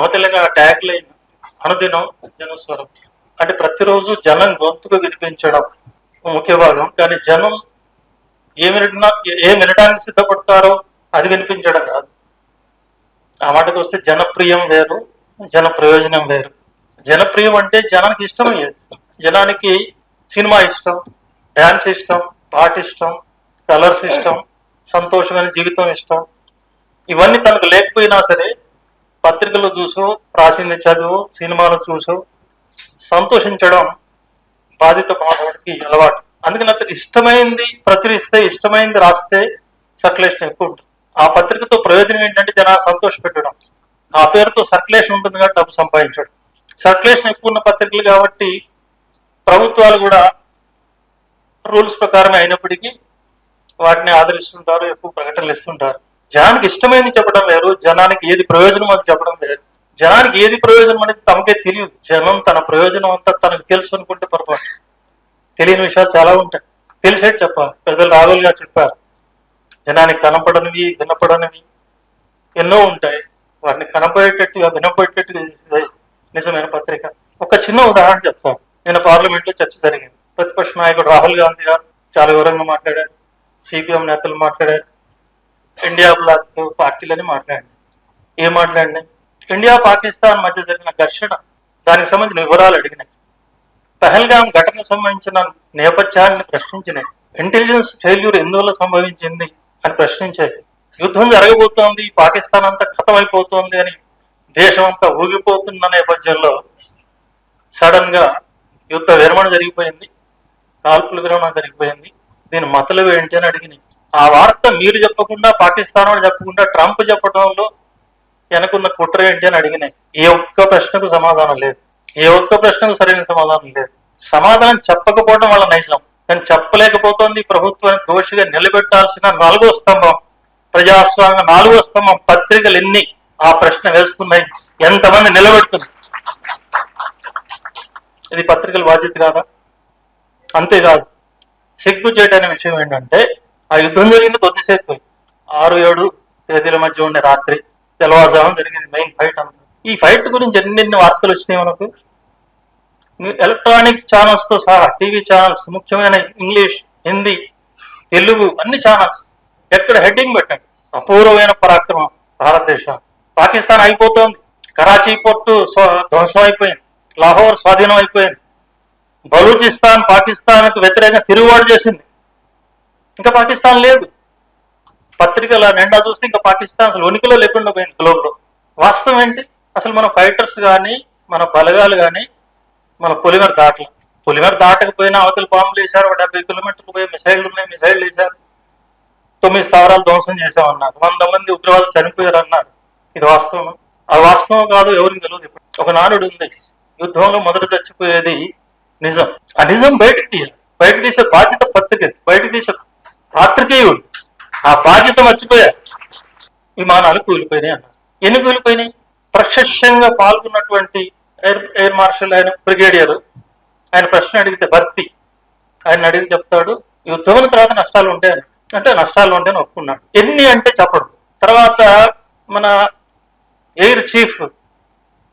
నవతెల్లగా tag line అనుదినం జనస్వరం అంటే ప్రతిరోజు జనం గొంతుకు వినిపించడం ముఖ్య భాగం. కానీ జనం ఏ వినటం ఏ వినడానికి సిద్ధపడతారో అది వినిపించడం కాదు. ఆ మాటకు వస్తే జనప్రియం వేరు జన ప్రయోజనం వేరు. జనప్రియం అంటే జనానికి ఇష్టం జనానికి సినిమా ఇష్టం డ్యాన్స్ ఇష్టం పాట ఇష్టం కలర్స్ ఇష్టం సంతోషమైన జీవితం ఇష్టం. ఇవన్నీ తనకు లేకపోయినా సరే పత్రికలు చూసో రాసింది చదువు సినిమాలు చూసో. సంతోషించడం బాధిత మానవుడికి అలవాటు. అందుకని అతను ఇష్టమైంది ప్రచురిస్తే ఇష్టమైంది రాస్తే సర్క్యులేషన్ ఎక్కువ ఉంటుంది. ఆ పత్రికతో ప్రయోజనం ఏంటంటే జనాలు సంతోష పెట్టడం. ఆ పేరుతో సర్క్యులేషన్ ఉంటుంది కాబట్టి డబ్బు సంపాదించడం. సర్క్యులేషన్ ఎక్కువ ఉన్న పత్రికలు కాబట్టి ప్రభుత్వాలు కూడా రూల్స్ ప్రకారమే అయినప్పటికీ వాటిని ఆదరిస్తుంటారు ఎక్కువ ప్రకటనలు ఇస్తుంటారు. జనానికి ఇష్టమైనది చెప్పడం లేరు జనానికి ఏది ప్రయోజనం అని చెప్పడం లేదు జనానికి ఏది ప్రయోజనం అనేది తమకే తెలియదు. జనం తన ప్రయోజనం అంతా తనకు తెలుసు అనుకుంటే పొరపాటు తెలియని విషయాలు చాలా ఉంటాయి. తెలిసేది చెప్పాలి. పెద్దలు రాఘుల్ గారు చెప్పారు. జనానికి కనపడనివి వినపడనివి ఎన్నో ఉంటాయి. వాటిని కనపడేటట్టుగా వినపడేటట్టుగా నిజమైన పత్రిక. ఒక చిన్న ఉదాహరణ చెప్తాను. నేను పార్లమెంట్లో చర్చ జరిగింది. ప్రతిపక్ష నాయకుడు రాహుల్ గాంధీ గారు చాలా వివరంగా మాట్లాడారు. సిపిఎం నేతలు మాట్లాడారు. ఇండియా బ్లాక్ పార్టీలని మాట్లాడండి ఏం మాట్లాడినాయి ఇండియా పాకిస్తాన్ మధ్య జరిగిన ఘర్షణ దానికి సంబంధించిన వివరాలు అడిగినాయి. పహల్గాం ఘటనకు సంబంధించిన నేపథ్యాన్ని ప్రశ్నించినాయి. ఇంటెలిజెన్స్ ఫెయిల్యూర్ ఎందువల్ల సంభవించింది అని ప్రశ్నించాయి. యుద్ధం జరగబోతోంది పాకిస్తాన్ అంతా ఖతమైపోతోంది అని దేశం అంతా ఊగిపోతున్న నేపథ్యంలో సడన్గా యుద్ధ విరమణ జరిగిపోయింది కాల్పుల విరమణ జరిగిపోయింది. దీని మతలు ఏంటి అని అడిగినాయి. ఆ వార్త మీరు చెప్పకుండా పాకిస్తాన్ వాళ్ళు చెప్పకుండా ట్రంప్ చెప్పడంలో వెనకున్న కుట్ర ఏంటి అని అడిగినాయి ఏ ఒక్క ప్రశ్నకు సమాధానం లేదు. ఏ ఒక్క ప్రశ్నకు సరైన సమాధానం లేదు. సమాధానం చెప్పకపోవడం వల్ల నైజం. కానీ చెప్పలేకపోతుంది ప్రభుత్వాన్ని దోషిగా నిలబెట్టాల్సిన నాలుగో స్తంభం ప్రజాస్వామ్య నాలుగో స్తంభం పత్రికలు ఎన్ని ఆ ప్రశ్న వేస్తున్నాయి? ఎంతమంది నిలబెడుతుంది ఇది పత్రికల బాధ్యత కాదా? అంతేకాదు సిగ్గు చేయటనే విషయం ఏంటంటే ఆ యుద్ధం జరిగింది కొద్దిసేపు ఆరు ఏడు తేదీల మధ్య ఉండే రాత్రి తెల్లవారుజామున జరిగింది మెయిన్ ఫైట్ అంతా. ఈ ఫైట్ గురించి ఎన్నెన్ని వార్తలు వచ్చినాయి మనకు? ఎలక్ట్రానిక్ ఛానల్స్తో సహా టీవీ ఛానల్స్ ముఖ్యమైన ఇంగ్లీష్ హిందీ తెలుగు అన్ని ఛానల్స్ ఎక్కడ హెడ్డింగ్ పెట్టండి. అపూర్వమైన పరాక్రమం భారతదేశం. పాకిస్తాన్ అయిపోతోంది. కరాచీ పోర్టు ధ్వంసం అయిపోయింది. లాహోర్ స్వాధీనం అయిపోయింది. బలూచిస్తాన్ పాకిస్తాన్కు వ్యతిరేకంగా తిరుగుబాటు చేసింది. ఇంకా పాకిస్తాన్ లేదు. పత్రికల నిండా చూస్తే ఇంకా పాకిస్తాన్ అసలు ఉనికిలో లేకుండా పోయింది గ్లోబ్లో వాస్తవం ఏంటి? అసలు మన ఫైటర్స్ కానీ మన బలగాలు కానీ మన పొలిమర్ దాటలు. పొలిమర్ దాటకపోయినా అవతల బాంబులు వేశారు ఒక డెబ్బై కిలోమీటర్లు పోయి మిసైల్ ఉన్నాయి మిసైల్ వేశారు. తొమ్మిది స్థావరాలు ధ్వంసం చేశామన్నారు. వంద మంది ఉగ్రవాదులు చనిపోయారు అన్నారు ఇది వాస్తవం. అది వాస్తవం కాదు ఎవరికి తెలియదు ఇప్పుడు. ఒక నానుడు ఉంది. యుద్ధంలో మొదట చచ్చిపోయేది నిజం. ఆ నిజం బయటకు తీయాలి. బయట తీసే బాధ్యత పత్రిక బయట తీసే పాత్రికేయుడు ఆ బాధ్యత మర్చిపోయారు విమానాలు కూలిపోయినాయి అన్నారు. ఎన్ని కూలిపోయినాయి? ప్రశస్యంగా పాల్గొన్నటువంటి ఎయిర్ ఎయిర్ మార్షల్ ఆయన బ్రిగేడియర్. ఆయన ప్రశ్న అడిగితే భర్తీ. ఆయన అడిగి చెప్తాడు యుద్ధముల తర్వాత నష్టాలు ఉంటాయని అంటే నష్టాలు ఉంటాయని ఒప్పుకున్నాడు. ఎన్ని అంటే చెప్పడు. తర్వాత మన ఎయిర్ చీఫ్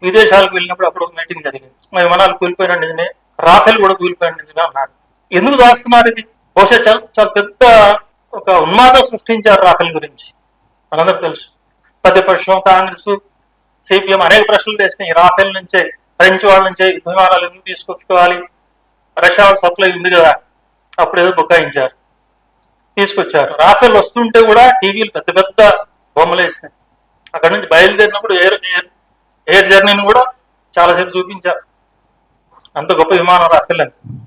విదేశాలకు వెళ్ళినప్పుడు అప్పుడు ఒక మీటింగ్ జరిగింది. మా విమానాలు కూలిపోయిన నిజమే. రాఫెల్ కూడా కూలిపోయిన నిజమే అన్నాడు. ఎందుకు దాస్తున్నారు ఇది బహుశా చాలా చాలా పెద్ద ఒక ఉన్మాదం సృష్టించారు రాఫెల్ గురించి. మనందరూ తెలుసు. ప్రతిపక్షం కాంగ్రెస్ సిపిఎం అనేక ప్రశ్నలు వేసినాయి. రాఫెల్ నుంచే ఫ్రెంచ్ వాళ్ళ నుంచే విమానాలు ఎందుకు తీసుకొచ్చుకోవాలి? రష్యా సప్లై ఉంది కదా. అప్పుడు ఏదో బుకాయించారు. తీసుకొచ్చారు. రాఫెల్ వస్తుంటే కూడా టీవీలు పెద్ద పెద్ద బొమ్మలు వేసినాయి. అక్కడ నుంచి బయలుదేరినప్పుడు ఎయిర్ ఎయిర్ ఎయిర్ జర్నీని కూడా చాలాసేపు చూపించారు. అంత గొప్ప విమానం రాఫెల్ అని.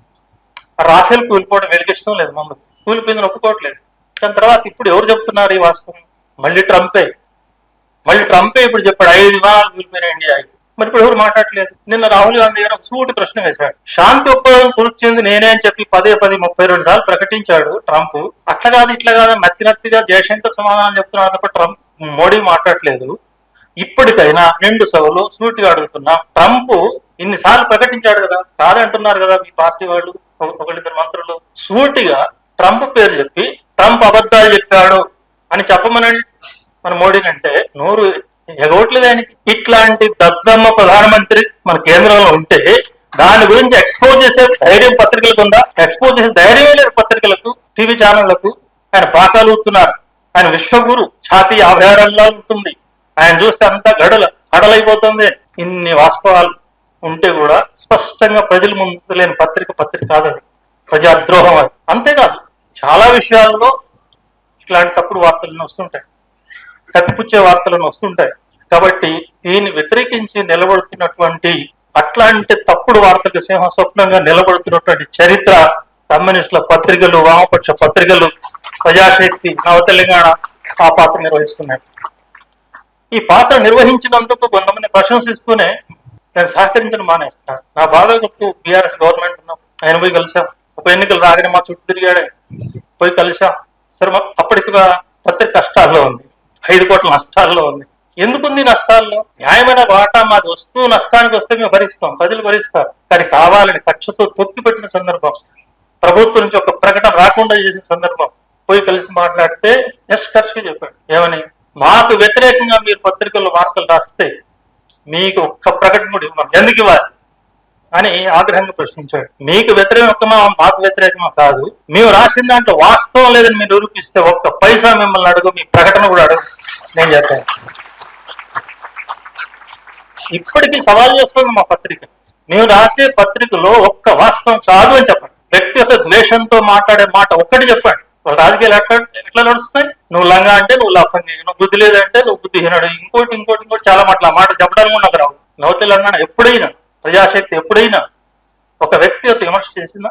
రాఫెల్ కూలిపోవడం వీళ్ళకి ఇష్టం లేదు ముందు కూలిపోయిందని ఒప్పుకోవట్లేదు. దాని తర్వాత ఇప్పుడు ఎవరు చెప్తున్నారు ఈ వాస్తవం? మళ్ళీ ట్రంపే. మళ్ళీ ట్రంపే ఇప్పుడు చెప్పాడు ఐదు విమానాలు కూలిపోయినాయి ఇండియా. మరి ఇప్పుడు ఎవరు మాట్లాడలేదు నిన్న రాహుల్ గాంధీ గారు ఒక సూటి ప్రశ్న వేశాడు. శాంతి ఒప్పందం కుదిర్చింది నేనే అని చెప్పి పదే పది ముప్పై రెండు సార్లు ప్రకటించాడు ట్రంప్. అట్లా కాదు ఇట్లా కాదు మత్తినత్తిగా జయశంకర్ సమాధానం చెప్తున్నాడు తప్ప ట్రంప్ మోడీ మాట్లాడలేదు ఇప్పటికైనా రెండు సభలు సూటిగా అడుగుతున్నా ట్రంప్ ఇన్నిసార్లు ప్రకటించాడు కదా కాదంటున్నారు కదా మీ పార్టీ వాళ్ళు. ఒకళ్ళిద్దరు మంత్రులు సూటిగా ట్రంప్ పేరు చెప్పి ట్రంప్ అబద్ధాలు చెప్పాడు అని చెప్పమనండి. మన మోడీ అంటే నోరు ఎగవట్లేదు ఆయనకి. ఇట్లాంటి దద్దమ్మ ప్రధానమంత్రి మన కేంద్రంలో ఉంటే దాని గురించి ఎక్స్పోజ్ చేసే ధైర్యం పత్రికలకు ఉందా? ఎక్స్పోజ్ చేసే ధైర్యమే లేదు పత్రికలకు టీవీ ఛానళ్ళకు ఆయన పాకాలు ఊతున్నారు. ఆయన విశ్వగురు ఛాతీ అభయారంగా ఉంటుంది. ఆయన చూస్తే అంతా గడల హడలైపోతుంది. ఇన్ని వాస్తవాలు. ఉంటే కూడా స్పష్టంగా ప్రజల ముందు లేని పత్రిక పత్రిక కాదది ప్రజాద్రోహం అది. అంతేకాదు చాలా విషయాల్లో ఇట్లాంటి తప్పుడు వార్తలను వస్తుంటాయి. కప్పిపుచ్చే వార్తలను వస్తుంటాయి. కాబట్టి దీన్ని వ్యతిరేకించి నిలబడుతున్నటువంటి అట్లాంటి తప్పుడు వార్తలకు సింహ స్వప్నంగా నిలబడుతున్నటువంటి చరిత్ర కమ్యూనిస్టుల పత్రికలు వామపక్ష పత్రికలు ప్రజాశక్తి నవ తెలంగాణ ఆ పాత్ర నిర్వహిస్తున్నాయి. ఈ పాత్ర నిర్వహించినందుకు కొంతమంది ప్రశంసిస్తూనే నేను సహకరించడం మానేస్తున్నాను నా బాధ చెప్తూ బీఆర్ఎస్ గవర్నమెంట్ ఉన్నాం. ఆయన పోయి కలిసా. ఉప ఎన్నికలు రాగానే మా చుట్టూ తిరిగాడే. పోయి కలిసా. సరే మా- అప్పటికి పత్రిక కష్టాల్లో ఉంది. ఐదు కోట్ల నష్టాల్లో ఉంది. ఎందుకుంది నష్టాల్లో? న్యాయమైన వాటా మాది వస్తువు నష్టానికి వస్తే మేము భరిస్తాం. ప్రజలు భరిస్తారు. కానీ కావాలని ఖర్చుతో తొక్కి పెట్టిన సందర్భం. ప్రభుత్వం నుంచి ఒక ప్రకటన రాకుండా చేసిన సందర్భం. పోయి కలిసి మాట్లాడితే ఎస్ కర్షి చెప్పాడు. ఏమని? మాకు వ్యతిరేకంగా మీరు పత్రికల్లో వార్తలు రాస్తే మీకు ఒక్క ప్రకటన కూడా ఇవ్వం ఎందుకు ఇవ్వాలి? అని ఆగ్రహంగా ప్రశ్నించాడు. మీకు వ్యతిరేకమా? మాకు వ్యతిరేకమా కాదు. మేము రాసిన దాంట్లో వాస్తవం లేదని మీరు నిరూపిస్తే ఒక్క పైసా మిమ్మల్ని అడుగు మీ ప్రకటన కూడా అడుగు. నేను చెప్పాను ఇప్పటికీ సవాల్ చేస్తుంది మా పత్రిక. మేము రాసే పత్రికలో ఒక్క వాస్తవం కాదు అని చెప్పండి. వ్యక్తిగత ద్వేషంతో మాట్లాడే మాట ఒక్కటి చెప్పండి. రాజకీయాలు ఎట్లా ఎట్లా నడుస్తున్నాయి? నువ్వు లంగా అంటే నువ్వు లఫంగి నువ్వు బుద్ధి లేదంటే నువ్వు బుద్ధిహీనుడు ఇంకోటి ఇంకోటి ఇంకోటి చాలా మాటలు. ఆ మాట చెప్పడానికి ఉన్నది నాకు రావు. నవతలు అన్నాడు ఎప్పుడైనా ప్రజాశక్తి ఎప్పుడైనా ఒక వ్యక్తి యొక్క విమర్శ చేసిన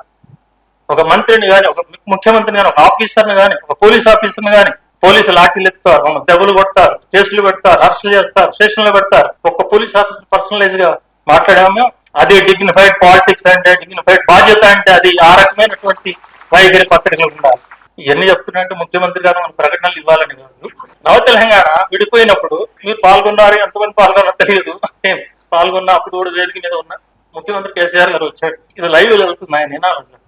ఒక మంత్రిని కానీ ఒక ముఖ్యమంత్రిని కానీ ఒక ఆఫీసర్ని కానీ ఒక పోలీస్ ఆఫీసర్ని కానీ పోలీసు లాఠీలు ఎత్తుతారు మమ్మల్ని దెబ్బలు కొడతారు కేసులు పెడతారు అరెస్టులు చేస్తారు స్టేషన్లో పెడతారు. ఒక్క పోలీస్ ఆఫీసర్ పర్సనలైజ్గా మాట్లాడాము అదే డిగ్నిఫైడ్ పాలిటిక్స్ అంటే డిగ్నిఫైడ్ బాధ్యత అంటే అది ఆ రకమైనటువంటి వైఖరి పత్రికలు ఉండాలి. ఇవన్నీ చెప్తున్నట్టు ముఖ్యమంత్రి గారు మన ప్రకటనలు ఇవ్వాలని కాదు. నవ తెలంగాణ విడిపోయినప్పుడు మీరు పాల్గొన్నారు ఎంతమంది పాల్గొన్నారో తెలియదు. ఏం? పాల్గొన్న అప్పుడు కూడా వేదిక మీద ఉన్న ముఖ్యమంత్రి కేసీఆర్ గారు వచ్చాడు ఇది లైవ్ జరుగుతుంది ఆయన వినాలి అసలు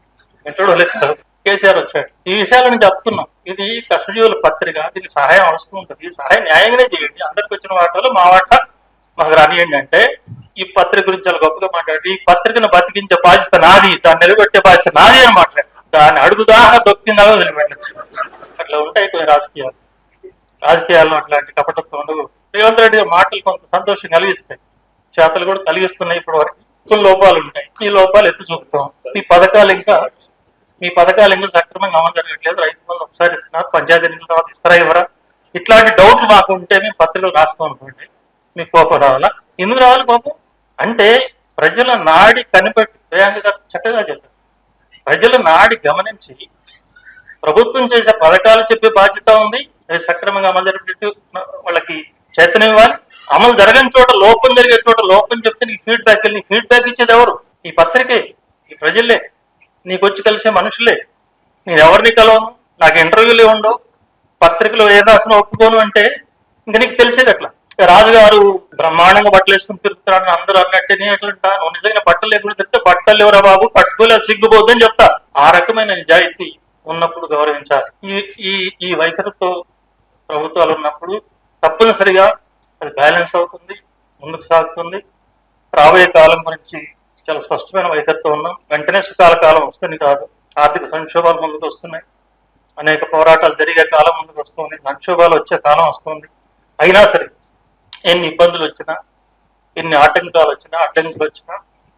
ఎక్కడో లేదు కేసీఆర్ వచ్చాడు. ఈ విషయాలను చెప్తున్నాం. ఇది కష్టజీవుల పత్రిక దీనికి సహాయం అవసరం ఉంటుంది. ఈ సహాయం న్యాయంగానే చేయండి. అందరికి వచ్చిన వాటిలో మా వాట మాకు రానియండి అంటే ఈ పత్రిక గురించి చాలా గొప్పగా మాట్లాడి ఈ పత్రికను బతికించే బాధ్యత నాది దాన్ని నిలబెట్టే బాధ్యత నాది అని మాట్లాడు దాన్ని అడుగుదాహ దొక్కిందా వదిలిపెట్టచ్చు అట్లా ఉంటాయి కొన్ని రాజకీయాలు. రాజకీయాల్లో అట్లాంటి కపటత్వం ఉండదు. రేవంత్ రెడ్డి మాటలు కొంత సంతోషం కలిగిస్తాయి. చేతలు కూడా కలిగిస్తున్నాయి ఇప్పటి వరకు. కొన్ని లోపాలు ఉంటాయి. ఈ లోపాలు ఎత్తి చూపుతాం. ఈ పథకాలు ఇంకా మీ పథకాలు ఇంకా సక్రమంగా అమలు జరగట్లేదు. రైతు బంధు ఒకసారి ఇస్తున్నారు. పంచాయతీ ఎన్నికల తర్వాత ఇస్తారా ఇవ్వరా? ఇట్లాంటి డౌట్లు మాకు ఉంటే మేము పత్రికలు రాస్తాం అనుకోండి. మీకు కోపం రావాలా? ఎందుకు రావాలి కోపం? అంటే ప్రజల నాడి కనిపెట్టి ప్రియాంక చక్కగా చెప్పారు. ప్రజలు నాడి గమనించి ప్రభుత్వం చేసే పథకాలు చెప్పే బాధ్యత ఉంది. అది సక్రమంగా అమలు జరిపేట్టు వాళ్ళకి చైతన్యం ఇవ్వాలి. అమలు జరగని చోట లోపం జరిగే చోట లోపం చెప్తే నీకు ఫీడ్బ్యాక్ నీ ఫీడ్బ్యాక్ ఇచ్చేది ఎవరు? ఈ పత్రికే ఈ ప్రజలే. నీకు వచ్చి కలిసే మనుషులే. నేను ఎవరిని కలవను? నాకు ఇంటర్వ్యూలే ఉండవు. పత్రికలో ఏ ఒప్పుకోను అంటే ఇంక నీకు తెలిసేది అట్లా రాజుగారు బ్రహ్మాండంగా బట్టలు వేసుకుని తిరుగుతున్నాడు అందరూ అన్నట్టే నేను ఎట్లంటా నువ్వు నిజంగా బట్టలు లేకుండా తిరిగితే బట్టలు ఎవరా బాబు? పట్టుకోలేదు సిగ్గుపోద్దని చెప్తా. ఆ రకమైన నిజాయితీ ఉన్నప్పుడు గౌరవించాలి. ఈ ఈ ఈ వైఖరితో ప్రభుత్వాలు ఉన్నప్పుడు తప్పనిసరిగా అది బ్యాలెన్స్ అవుతుంది ముందుకు సాగుతుంది. రాబోయే కాలం గురించి చాలా స్పష్టమైన వైఖరితో ఉన్నాం. వెంటనే సుఖాల కాలం వస్తుంది కాదు. ఆర్థిక సంక్షోభాలు ముందుకు వస్తున్నాయి. అనేక పోరాటాలు జరిగే కాలం ముందుకు వస్తుంది. సంక్షోభాలు వచ్చే కాలం వస్తుంది. అయినా సరే ఎన్ని ఇబ్బందులు వచ్చినా ఎన్ని ఆటంకాలు వచ్చినా అడ్డంకులు వచ్చినా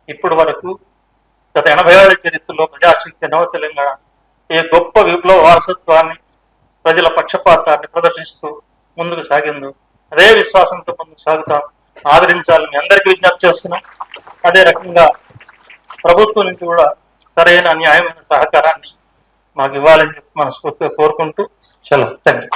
ఇప్పటి వరకు గత ఎనభై ఏళ్ళ చరిత్రలో ప్రజాశక్తి నవ తెలంగాణ ఏ గొప్ప విప్లవ వారసత్వాన్ని ప్రజల పక్షపాతాన్ని ప్రదర్శిస్తూ ముందుకు సాగిందో అదే విశ్వాసంతో ముందుకు సాగుతాం ఆదరించాలని అందరికీ విజ్ఞప్తి చేస్తున్నాం. అదే రకంగా ప్రభుత్వం నుంచి కూడా సరైన న్యాయమైన సహకారాన్ని మాకు ఇవ్వాలని చెప్పి మనస్ఫూర్తిగా కోరుకుంటూ సెలవు. Thank you